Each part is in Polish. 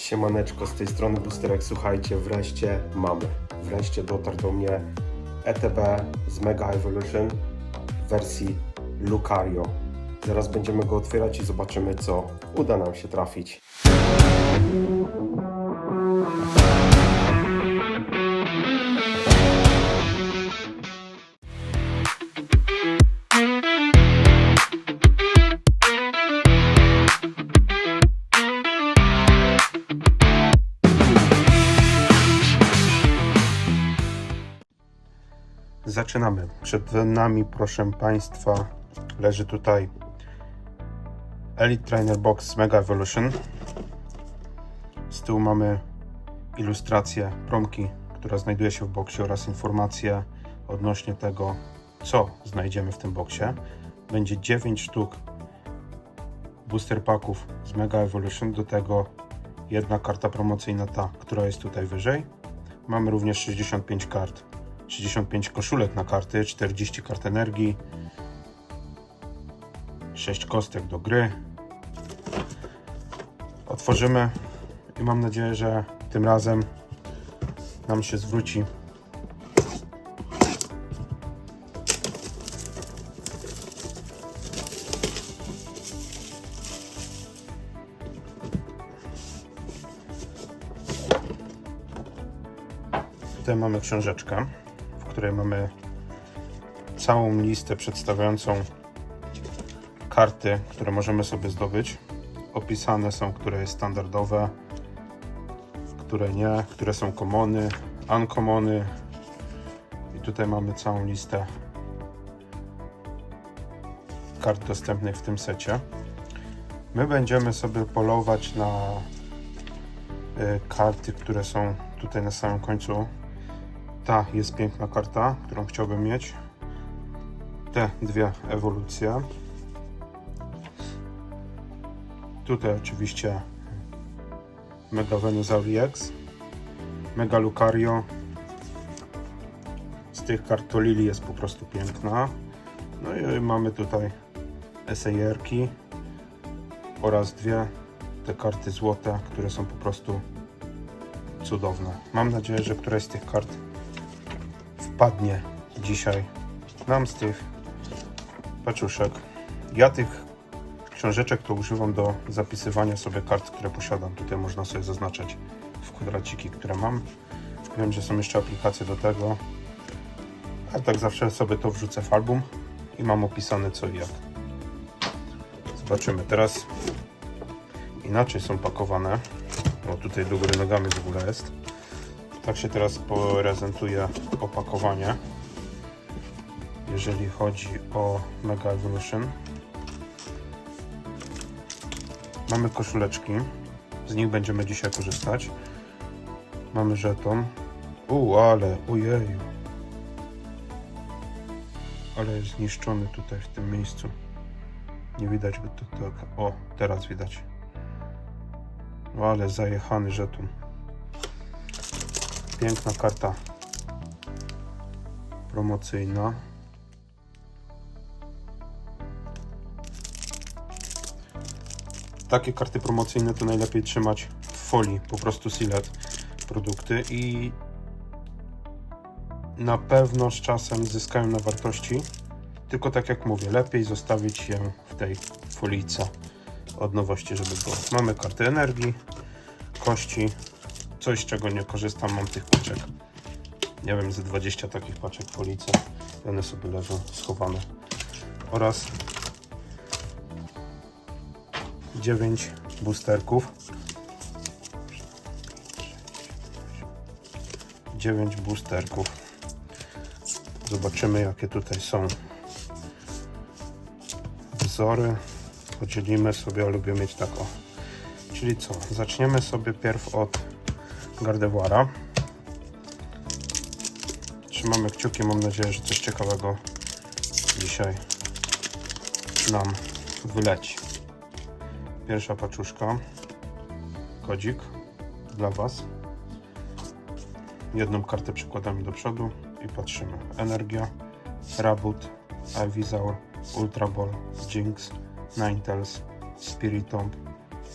Siemaneczko, z tej strony Boosterek. Słuchajcie, wreszcie mamy. Wreszcie dotarł do mnie ETB z Mega Evolution w wersji Lucario. Zaraz będziemy go otwierać i zobaczymy, co uda nam się trafić. Zaczynamy. Przed nami, proszę Państwa, leży tutaj Elite Trainer Box Mega Evolution. Z tyłu mamy ilustrację promki, która znajduje się w boksie oraz informacje odnośnie tego, co znajdziemy w tym boksie. Będzie 9 sztuk booster packów z Mega Evolution, do tego jedna karta promocyjna, ta, która jest tutaj wyżej. Mamy również 65 kart 65 koszulek na karty, 40 kart energii, 6 kostek do gry. Otworzymy i mam nadzieję, że tym razem nam się zwróci. Tutaj mamy książeczkę, której mamy całą listę przedstawiającą karty, które możemy sobie zdobyć. Opisane są, które jest standardowe, które nie, które są komony, uncommony. I tutaj mamy całą listę kart dostępnych w tym secie. My będziemy sobie polować na y, karty, które są tutaj na samym końcu ta jest piękna karta, którą chciałbym mieć. Te dwie ewolucje. Tutaj oczywiście Mega Venusauri X, Mega Lucario. Z tych kart to Lili jest po prostu piękna. No i mamy tutaj Esejerki oraz dwie te karty złote, które są po prostu cudowne. Mam nadzieję, że któraś z tych kart wpadnie dzisiaj nam z tych paczuszek. Ja tych książeczek to używam do zapisywania sobie kart, które posiadam. Tutaj można sobie zaznaczać w kwadraciki, które mam. Wiem, że są jeszcze aplikacje do tego. A tak zawsze sobie to wrzucę w album i mam opisane co i jak. Zobaczymy. Teraz inaczej są pakowane. O, tutaj do góry nogami w ogóle jest. Tak się teraz prezentuje opakowanie, jeżeli chodzi o Mega Evolution. Mamy koszuleczki, z nich będziemy dzisiaj korzystać. Mamy żeton. U, ale, ojeju. Ale jest zniszczony tutaj w tym miejscu. Nie widać go to tak. O, teraz widać. No ale zajechany żeton. Piękna karta promocyjna. Takie karty promocyjne to najlepiej trzymać w folii, po prostu sealed produkty i na pewno z czasem zyskają na wartości. Tylko tak jak mówię, lepiej zostawić je w tej folijce od nowości, żeby było. Mamy karty energii, kości, coś czego nie korzystam, mam tych paczek. Nie wiem, ze 20 takich paczek w policji. One sobie leżą schowane. Oraz 9 boosterków. 9 boosterków. Zobaczymy jakie tutaj są wzory. Podzielimy sobie, lubię mieć taką. Czyli co? Zaczniemy sobie pierw od Gardevoira. Trzymamy kciuki, mam nadzieję, że coś ciekawego dzisiaj nam wyleci. Pierwsza paczuszka, kodzik dla Was. Jedną kartę przykładamy do przodu i patrzymy. Energia, Rabut, Ivysaur, Ultra Ball, Jinx, Ninetales, Spiritomb,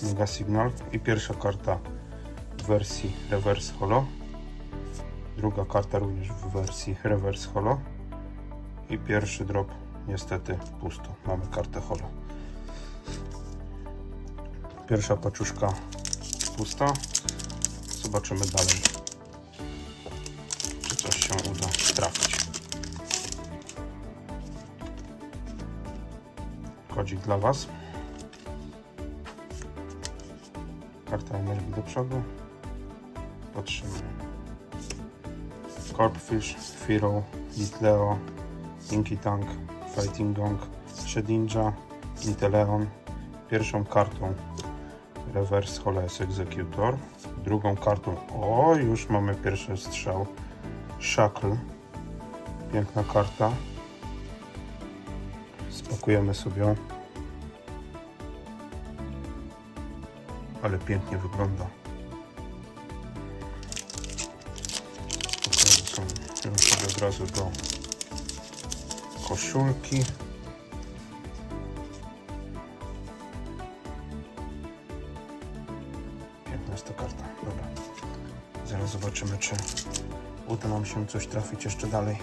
Mega Signal i pierwsza karta wersji Reverse Holo. Druga karta również w wersji Reverse Holo. I pierwszy drop niestety pusto. Mamy kartę Holo. Pierwsza paczuszka pusta. Zobaczymy dalej, czy coś się uda trafić. Kodzik dla Was. Karta energii do przodu. Patrzymy. Corpfish, Firo, Litleo, Inky Tank, Fighting Gong, Shedinja, Inteleon. Pierwszą kartą Reverse Holes Executor. Drugą kartą, o już mamy pierwszy strzał. Shackle. Piękna karta. Spakujemy sobie. Ale pięknie wygląda. Razu do koszulki. To karta. Dobra. Zaraz zobaczymy, czy uda nam się coś trafić jeszcze dalej.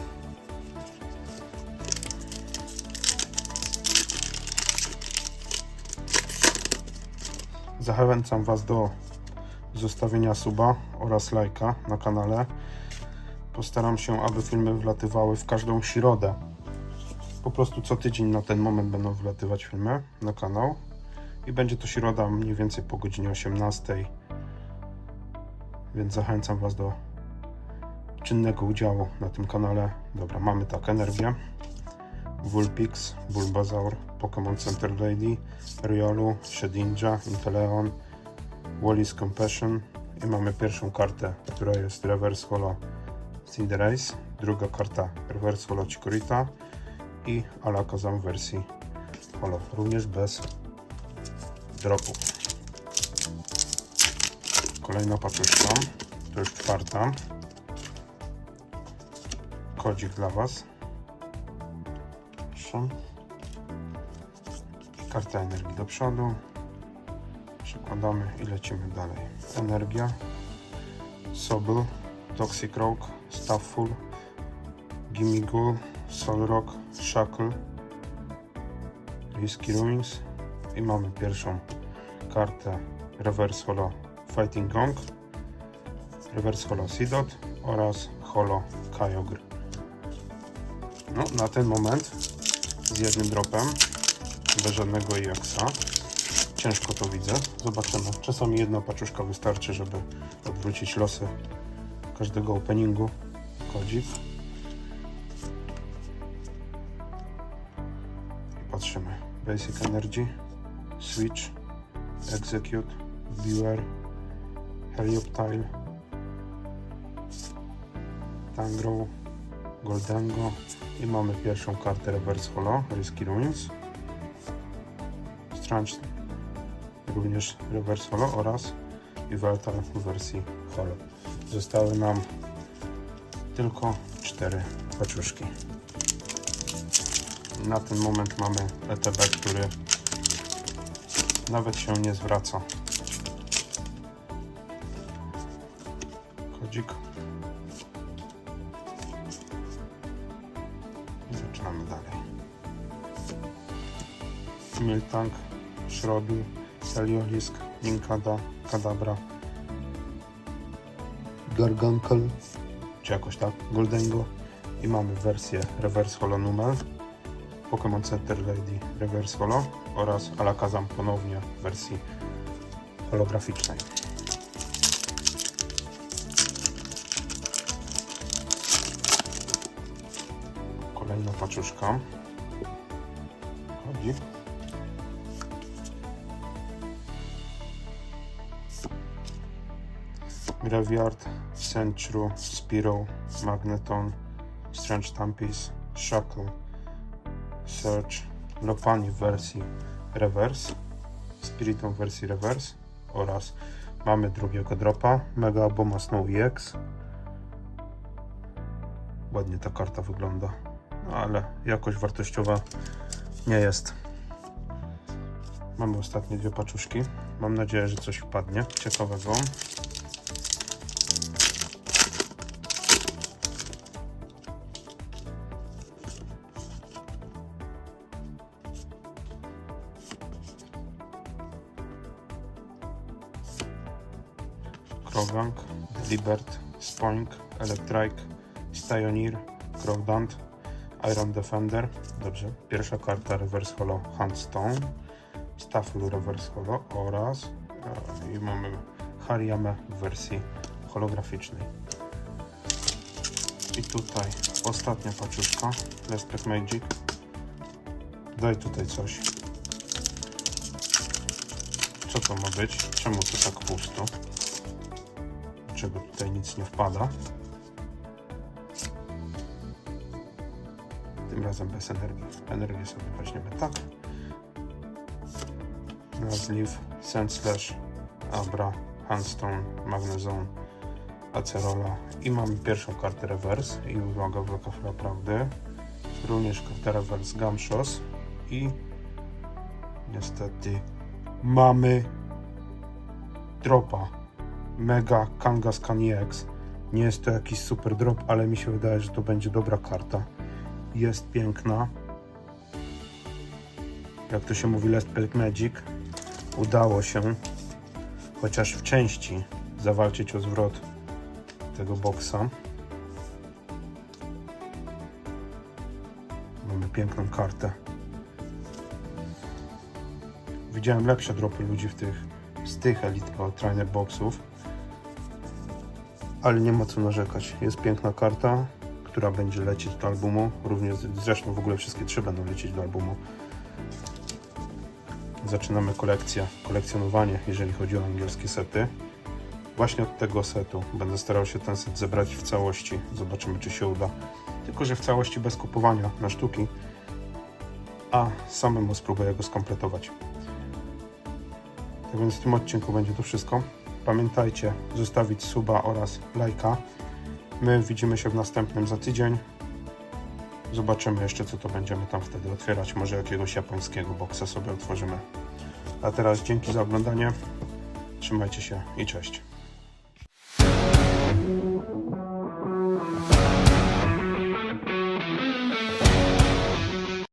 Zachęcam Was do zostawienia suba oraz lajka na kanale. Postaram się, aby filmy wlatywały w każdą środę. Po prostu co tydzień na ten moment będą wlatywać filmy na kanał. I będzie to środa mniej więcej po godzinie 18. Więc zachęcam Was do czynnego udziału na tym kanale. Dobra, mamy tak, energię. Vulpix, Bulbasaur, Pokémon Center Lady, Riolu, Shedinja, Inteleon, Wallis Compassion i mamy pierwszą kartę, która jest Reverse Holo Cinderace, druga karta Reverse Holo Chikorita i Alakazam w wersji Holo, również bez dropu. Kolejna paczuszka, to już czwarta. Kodzik dla Was. Proszę. Karta energii do przodu. Przekładamy i lecimy dalej. Energia. Sobel, Toxic Rock, Stafful, Gimmighoul, Solrock, Shackle, Risky Ruins i mamy pierwszą kartę Reverse Holo Fighting Gong, Reverse Holo Seedot oraz Holo Kyogre. No, na ten moment z jednym dropem, bez żadnego EXA. Ciężko to widzę. Zobaczymy. Czasami jedna paczuszka wystarczy, żeby odwrócić losy każdego openingu. Kodzik. I patrzymy. Basic Energy, Switch, Execute, Beware, Helioptile, Tangrow, Goldango i mamy pierwszą kartę Reverse Holo, Risky Ruins. Strange również Reverse Holo oraz Yveltal w wersji Holo. Zostały nam tylko cztery paczuszki. Na ten moment mamy ETB, który nawet się nie zwraca. Kodzik. I zaczynamy dalej. Miltank, Shrodu, Heliolisk, Ninkada, Kadabra, Gargankel, czy jakoś tak, Goldengo i mamy wersję Reverse Holo Numel, Pokémon Center Lady Reverse Holo oraz Alakazam ponownie w wersji holograficznej. Kolejna paczuszka. Graveyard, Sentru, Spiro, Magneton, Strange Tampis, Shackle, Search, Lopani w wersji reverse, Spiriton w wersji reverse oraz mamy drugiego dropa, Mega Bomba Snow EX. Ładnie ta karta wygląda, no ale jakość wartościowa nie jest. Mamy ostatnie dwie paczuszki. Mam nadzieję, że coś wpadnie ciekawego. Krowang, Libert, Spoink, Electrike, Stioneer, Crowdant, Iron Defender. Dobrze. Pierwsza karta Reverse Holo Handstone, Staffel Reverse Holo oraz e, i mamy Hariyama w wersji holograficznej. I tutaj ostatnia paczuszka Lespec Magic. Daj tutaj coś. Co to ma być? Czemu to tak pusto? Dlaczego tutaj nic nie wpada? Tym razem bez energii. Energię sobie weźmiemy tak. Nazliv, Sand Slash, Abra, Handstone, Magnezone, Acerola i mamy pierwszą kartę reverse i uwaga, bloka chwila prawdy. Również kartę reverse Gamshos i niestety mamy dropa Mega Kangaskhan EX. Nie jest to jakiś super drop, ale mi się wydaje, że to będzie dobra karta. Jest piękna. Jak to się mówi, Last Pack Magic. Udało się chociaż w części zawalczyć o zwrot tego boksa. Mamy piękną kartę. Widziałem lepsze dropy ludzi w tych, z tych Elite Trainer boxów. Ale nie ma co narzekać. Jest piękna karta, która będzie lecieć do albumu. Również zresztą w ogóle wszystkie trzy będą lecieć do albumu. Zaczynamy kolekcję, kolekcjonowanie, jeżeli chodzi o angielskie sety. Właśnie od tego setu będę starał się ten set zebrać w całości. Zobaczymy, czy się uda. Tylko, że w całości bez kupowania na sztuki, a samemu spróbuję go skompletować. Tak więc w tym odcinku będzie to wszystko. Pamiętajcie zostawić suba oraz lajka. My widzimy się w następnym za tydzień. Zobaczymy jeszcze, co to będziemy tam wtedy otwierać. Może jakiegoś japońskiego boksa sobie otworzymy. A teraz dzięki za oglądanie. Trzymajcie się i cześć.